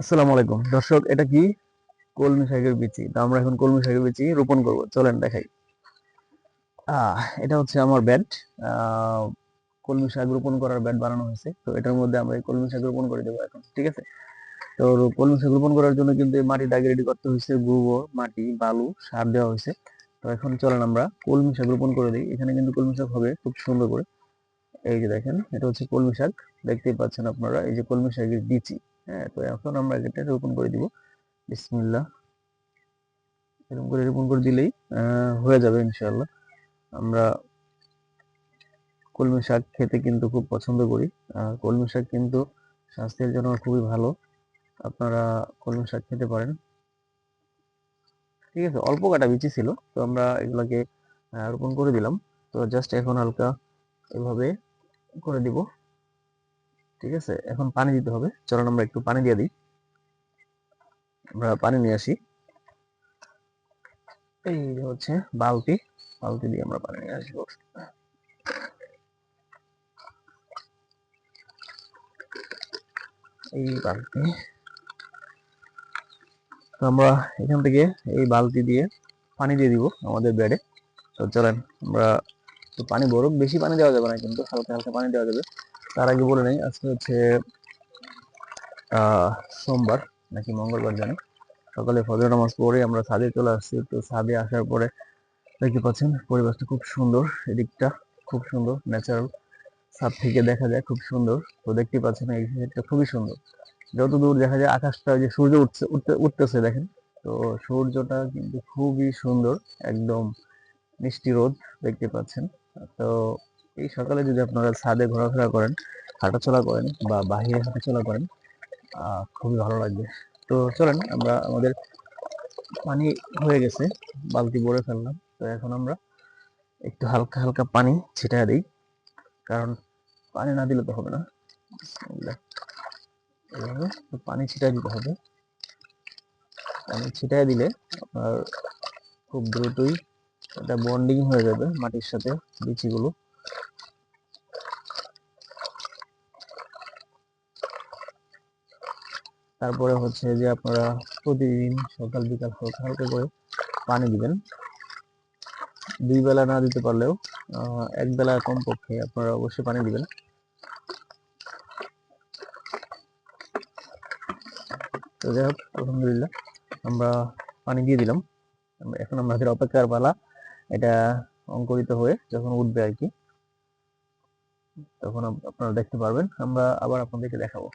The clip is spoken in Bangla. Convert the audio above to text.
আসসালামু আলাইকুম। দর্শক, এটা কি? কলমি শাকের বিচি। তো আমরা এখন কলমি শাকের বিচি রোপণ করব। চলেন দেখাই। এটা হচ্ছে আমার ব্যাড কলমি শাক রোপণ করার ব্যাড বানানো হয়েছে। তো এটার মধ্যে আমরা কলমি শাক রোপণ করে দেবো এখন, ঠিক আছে? তো কলমি শাক রোপণ করার জন্য কিন্তু মাটির দাগে রেডি করতে হয়েছে। গোবর, মাটি, বালু, সার দেওয়া হয়েছে। তো এখন চলেন আমরা কলমি শাক রোপণ করে দিই। এখানে কিন্তু কলমি শাক হবে খুব সুন্দর করে। এই যে দেখেন, এটা হচ্ছে কলমি শাক। দেখতেই পাচ্ছেন আপনারা, এই যে কলমি শাকের বিচি। হ্যাঁ তো এখন আমরা এটা রোপণ করে দিব। বিসমিল্লাহ। এরকম করে রোপণ করে দিলেই হয়ে যাবে ইনশাআল্লাহ। আমরা কলমি শাক খেতে কিন্তু খুব পছন্দ করি। আর কলমি শাক কিন্তু স্বাস্থ্যের জন্য খুবই ভালো। আপনারা কলমি শাক খেতে পারেন। ঠিক আছে, অল্প কাটা বিচি ছিল, তো আমরা এগুলাকে রোপণ করে দিলাম। তো জাস্ট এখন হালকা এভাবে করে দিব। ঠিক আছে? এখন পানি দিতে হবে। চলুন আমরা একটু পানি দিয়ে দিই। আমরা পানি নিয়ে আসি। এই যে হচ্ছে বালতি। বালতি দিয়ে আমরা পানি নিয়ে আসব। এই বালতি। তো আমরা এখান থেকে এই বালতি দিয়ে পানি দিয়ে দিব আমাদের বেডে। তো চলেন, আমরা তো পানি বরফ, বেশি পানি দেওয়া যাবে না কিন্তু, হালকা হালকা পানি দেওয়া যাবে। তার আগে বলে নেই, আজকে হচ্ছে সোমবার নাকি মঙ্গলবার জানি। সকালে ফজর নামাজ পড়ে আমরা ছাদে চলে আসছি। তো ছাদে আসার পরে দেখতে পাচ্ছেন, পরিবেশটা খুব সুন্দর, এদিকটা খুব সুন্দর ন্যাচারাল ছাদ থেকে দেখা যায় খুব সুন্দর। তো দেখতে পাচ্ছেন, এই সাইডটা খুবই সুন্দর। যত দূর দেখা যায় আকাশটা যে সূর্য উঠছে, উঠতে, উঠতেছে দেখেন। তো সূর্যটা কিন্তু খুবই সুন্দর, একদম মিষ্টি রোদ দেখতে পাচ্ছেন। তো এই সকালে যদি আপনারা ছাদে ঘোরাফেরা করেন, হাঁটাচলা করেন বা বাহিরে হাঁটাচলা করেন খুবই ভালো লাগবে। তো চলেন, আমরা আমাদের পানি হয়ে গেছে, বালতি ভরে ফেললাম। তো এখন আমরা একটু হালকা হালকা পানি ছিটায় দিই, কারণ পানি না দিলে তো হবে না। এভাবে পানি ছিটায় দিতে হবে। পানি ছিটায় দিলে আপনার খুব দ্রুতই এটা বন্ডিং হয়ে যাবে মাটির সাথে, বিচিগুলো। তারপরে হচ্ছে যে আপনারা প্রতিদিন সকাল, বিকাল হালকা হালকা করে পানি দিবেন। দুই বেলা না দিতে পারলেও এক বেলা কমপক্ষে আপনারা অবশ্যই পানি দিবেন। তো যাই হোক, আলহামদুলিল্লাহ, আমরা পানি দিয়ে দিলাম। এখন আমাদের অপেক্ষার পালা, এটা অঙ্কুরিত হয়ে যখন উঠবে আর কি, তখন আপনারা দেখতে পারবেন। আমরা আবার আপনাদেরকে দেখাবো।